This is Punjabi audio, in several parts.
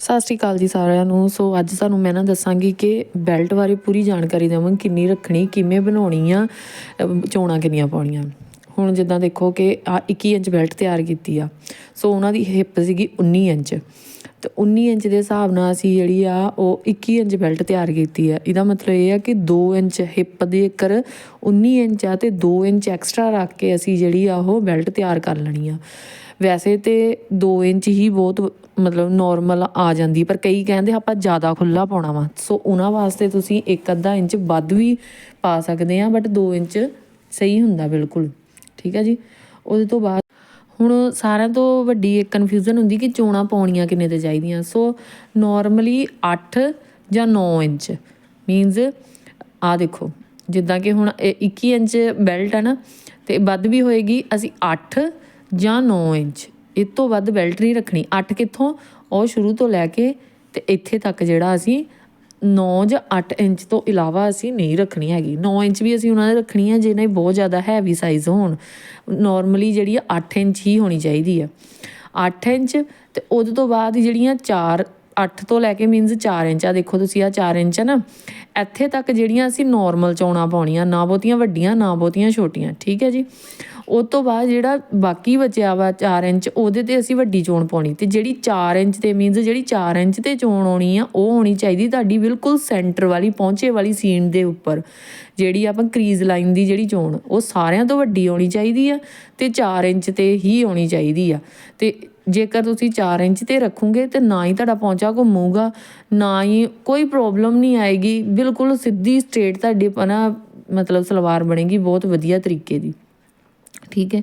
ਸਤਿ ਸ਼੍ਰੀ ਅਕਾਲ ਜੀ ਸਾਰਿਆਂ ਨੂੰ। ਸੋ ਅੱਜ ਤੁਹਾਨੂੰ ਮੈਂ ਨਾ ਦੱਸਾਂਗੀ ਕਿ ਬੈਲਟ ਬਾਰੇ ਪੂਰੀ ਜਾਣਕਾਰੀ ਦੇਵਾਂਗੀ ਕਿੰਨੀ ਰੱਖਣੀ, ਕਿਵੇਂ ਬਣਾਉਣੀ ਆ ਚੋਣਾਂ ਕਿੰਨੀਆਂ ਪਾਉਣੀਆਂ। ਹੁਣ ਜਿੱਦਾਂ ਦੇਖੋ ਕਿ ਆ 21 ਇੰਚ ਬੈਲਟ ਤਿਆਰ ਕੀਤੀ ਆ। ਸੋ ਉਹਨਾਂ ਦੀ ਹਿੱਪ ਸੀਗੀ 19 ਇੰਚ। ਤੇ 19 ਇੰਚ ਦੇ ਹਿਸਾਬ ਨਾਲ ਅਸੀਂ ਜਿਹੜੀ ਆ ਉਹ 21 ਇੰਚ ਬੈਲਟ ਤਿਆਰ ਕੀਤੀ ਆ। ਇਹਦਾ ਮਤਲਬ ਇਹ ਆ ਕਿ 2 ਇੰਚ ਹਿੱਪ ਦੇ ਕਰ 19 ਇੰਚ ਆ ਤੇ 2 ਇੰਚ ਐਕਸਟਰਾ ਰੱਖ ਕੇ ਅਸੀਂ ਜਿਹੜੀ ਆ ਉਹ ਬੈਲਟ ਤਿਆਰ ਕਰ ਲੈਣੀ ਆ। ਵੈਸੇ ਤੇ 2 ਇੰਚ ਹੀ ਬਹੁਤ ਮਤਲਬ ਨੋਰਮਲ ਆ ਜਾਂਦੀ, ਪਰ ਕਈ ਕਹਿੰਦੇ ਆਪਾਂ ਜ਼ਿਆਦਾ ਖੁੱਲਾ ਪਾਉਣਾ ਵਾ। ਸੋ ਉਹਨਾਂ ਵਾਸਤੇ ਤੁਸੀਂ ਇੱਕ ਅੱਧਾ ਇੰਚ ਵੱਧ ਵੀ ਪਾ ਸਕਦੇ ਆ ਬਟ 2 ਇੰਚ ਸਹੀ ਹੁੰਦਾ ਬਿਲਕੁਲ। ਠੀਕ ਹੈ ਜੀ? ਉਹਦੇ ਤੋਂ ਬਾਅਦ ਹੁਣ ਸਾਰਿਆਂ ਤੋਂ ਵੱਡੀ ਇੱਕ ਕਨਫਿਊਜ਼ਨ ਹੁੰਦੀ ਕਿ ਚੋਣਾਂ ਪਾਉਣੀਆਂ ਕਿੰਨੇ ਤੇ ਚਾਹੀਦੀਆਂ। ਸੋ ਨਾਰਮਲੀ 8 ਜਾਂ 9 ਇੰਚ। ਮੀਨਸ ਆ ਦੇਖੋ, ਜਿੱਦਾਂ ਕਿ ਹੁਣ ਇਹ 21 ਇੰਚ ਬੈਲਟ ਹੈ ਨਾ, ਤੇ ਵੱਧ ਵੀ ਹੋਏਗੀ, ਅਸੀਂ 8 ਜਾਂ 9 ਇੰਚ। ਇਹ ਤੋਂ ਵੱਧ ਬੈਲਟ ਨਹੀਂ ਰੱਖਣੀ। 8 ਕਿੱਥੋਂ? ਉਹ ਸ਼ੁਰੂ ਤੋਂ ਲੈ ਕੇ ਤੇ ਇੱਥੇ ਤੱਕ ਜਿਹੜਾ ਅਸੀਂ 9 ਜਾਂ 8 ਇੰਚ ਤੋਂ ਇਲਾਵਾ ਅਸੀਂ ਨਹੀਂ ਰੱਖਣੀ ਹੈਗੀ। 9 ਇੰਚ ਵੀ ਅਸੀਂ ਉਹਨਾਂ ਨੇ ਰੱਖਣੀ ਹੈ ਜੇ ਬਹੁਤ ਜ਼ਿਆਦਾ ਹੈਵੀ ਸਾਈਜ਼ ਹੋਣ। ਨਾਰਮਲੀ ਜਿਹੜੀ ਆ 8 ਇੰਚ ਹੀ ਹੋਣੀ ਚਾਹੀਦੀ ਆ। 8 ਇੰਚ ਤੇ ਉਹਦੇ ਤੋਂ ਬਾਅਦ ਜਿਹੜੀਆਂ 4 8 ਤੋਂ ਲੈ ਕੇ ਮੀਨਸ 4 ਇੰਚ ਆ। ਦੇਖੋ ਤੁਸੀਂ ਆ 4 ਇੰਚ ਹੈ ਨਾ। ਇੱਥੇ ਤੱਕ ਜਿਹੜੀਆਂ ਅਸੀਂ ਨਾਰਮਲ ਚੌਣਾ ਪਾਉਣੀਆਂ, ਨਾ ਬਹੁਤੀਆਂ ਵੱਡੀਆਂ, ਨਾ ਬਹੁਤੀਆਂ ਛੋਟੀਆਂ। ਠੀਕ ਹੈ ਜੀ? ਉਹ ਤੋਂ ਬਾਅਦ ਜਿਹੜਾ ਬਾਕੀ ਬਚਿਆ ਵਾ 4 ਇੰਚ, ਉਹਦੇ ਤੇ ਅਸੀਂ ਵੱਡੀ ਚੋਣ ਪਾਉਣੀ। ਤੇ ਜਿਹੜੀ 4 ਇੰਚ ਤੇ ਮੀਨਸ ਜਿਹੜੀ 4 ਇੰਚ ਤੇ ਚੋਣ ਆਉਣੀ ਆ, ਉਹ ਹੋਣੀ ਚਾਹੀਦੀ ਤੁਹਾਡੀ ਬਿਲਕੁਲ ਸੈਂਟਰ ਵਾਲੀ, ਪਹੁੰਚੇ ਵਾਲੀ ਸੀਨ ਦੇ ਉੱਪਰ। ਜਿਹੜੀ ਆਪਾਂ ਕਰੀਜ਼ ਲਾਈਨ ਦੀ ਜਿਹੜੀ ਚੋਣ, ਉਹ ਸਾਰਿਆਂ ਤੋਂ ਵੱਡੀ ਆਉਣੀ ਚਾਹੀਦੀ ਆ ਤੇ 4 ਇੰਚ ਤੇ ਹੀ ਆਉਣੀ ਚਾਹੀਦੀ ਆ। ਤੇ ਜੇਕਰ ਤੁਸੀਂ 4 ਇੰਚ ਤੇ ਰੱਖੋਗੇ ਤੇ ਨਾ ਹੀ ਤੁਹਾਡਾ ਪੌਂਚਾ ਘੁੰਮੂਗਾ, ਨਾ ਹੀ ਕੋਈ ਪ੍ਰੋਬਲਮ ਨਹੀਂ ਆਏਗੀ। ਬਿਲਕੁਲ ਸਿੱਧੀ ਸਟ੍ਰੇਟ ਤੁਹਾਡੀ ਨਾ ਮਤਲਬ ਸਲਵਾਰ ਬਣੇਗੀ ਬਹੁਤ ਵਧੀਆ ਤਰੀਕੇ ਦੀ। ਠੀਕ ਹੈ?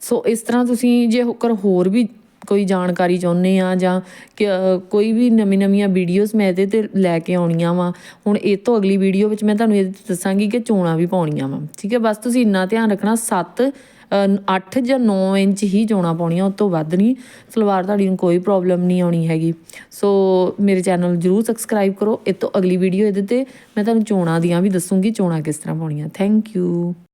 ਸੋ ਇਸ ਤਰ੍ਹਾਂ ਤੁਸੀਂ ਜੇ ਹੋਕਰ ਹੋਰ ਵੀ ਕੋਈ ਜਾਣਕਾਰੀ ਚਾਹੁੰਦੇ ਆ ਜਾਂ ਕਿ, ਕੋਈ ਵੀ ਨਵੀਂ ਨਵੀਆਂ ਵੀਡੀਓਜ਼ ਮੈਂ ਇਹਦੇ ਤੇ ਲੈ ਕੇ ਆਉਣੀਆਂ ਵਾ ਹੁਣ ਇਹ ਤੋਂ ਅਗਲੀ ਵੀਡੀਓ ਵਿੱਚ ਮੈਂ ਤੁਹਾਨੂੰ ਇਹ ਦੱਸਾਂਗੀ ਕਿ ਚੋਣਾਂ ਵੀ ਪਾਉਣੀਆਂ ਵਾ ਠੀਕ ਹੈ? ਬਸ ਤੁਸੀਂ ਇੰਨਾ ਧਿਆਨ ਰੱਖਣਾ 7 8 ਜਾਂ 9 ਇੰਚ ਹੀ ਚੋਣਾਂ ਪਾਉਣੀਆਂ ਉਸ ਤੋਂ ਵੱਧ ਨਹੀਂ ਸਲਵਾਰ ਤੁਹਾਡੀ ਨੂੰ ਕੋਈ ਪ੍ਰੋਬਲਮ ਨਹੀਂ ਆਉਣੀ ਹੈਗੀ। ਸੋ ਮੇਰੇ ਚੈਨਲ ਜਰੂਰ ਸਬਸਕ੍ਰਾਈਬ ਕਰੋ ਇਹ ਤੋਂ ਅਗਲੀ ਵੀਡੀਓ ਇਹਦੇ ਤੇ ਮੈਂ ਤੁਹਾਨੂੰ ਚੋਣਾਂ ਦੀਆਂ ਵੀ ਦੱਸੂੰਗੀ ਚੋਣਾਂ ਕਿਸ ਤਰ੍ਹਾਂ ਪਾਉਣੀਆਂ। Thank you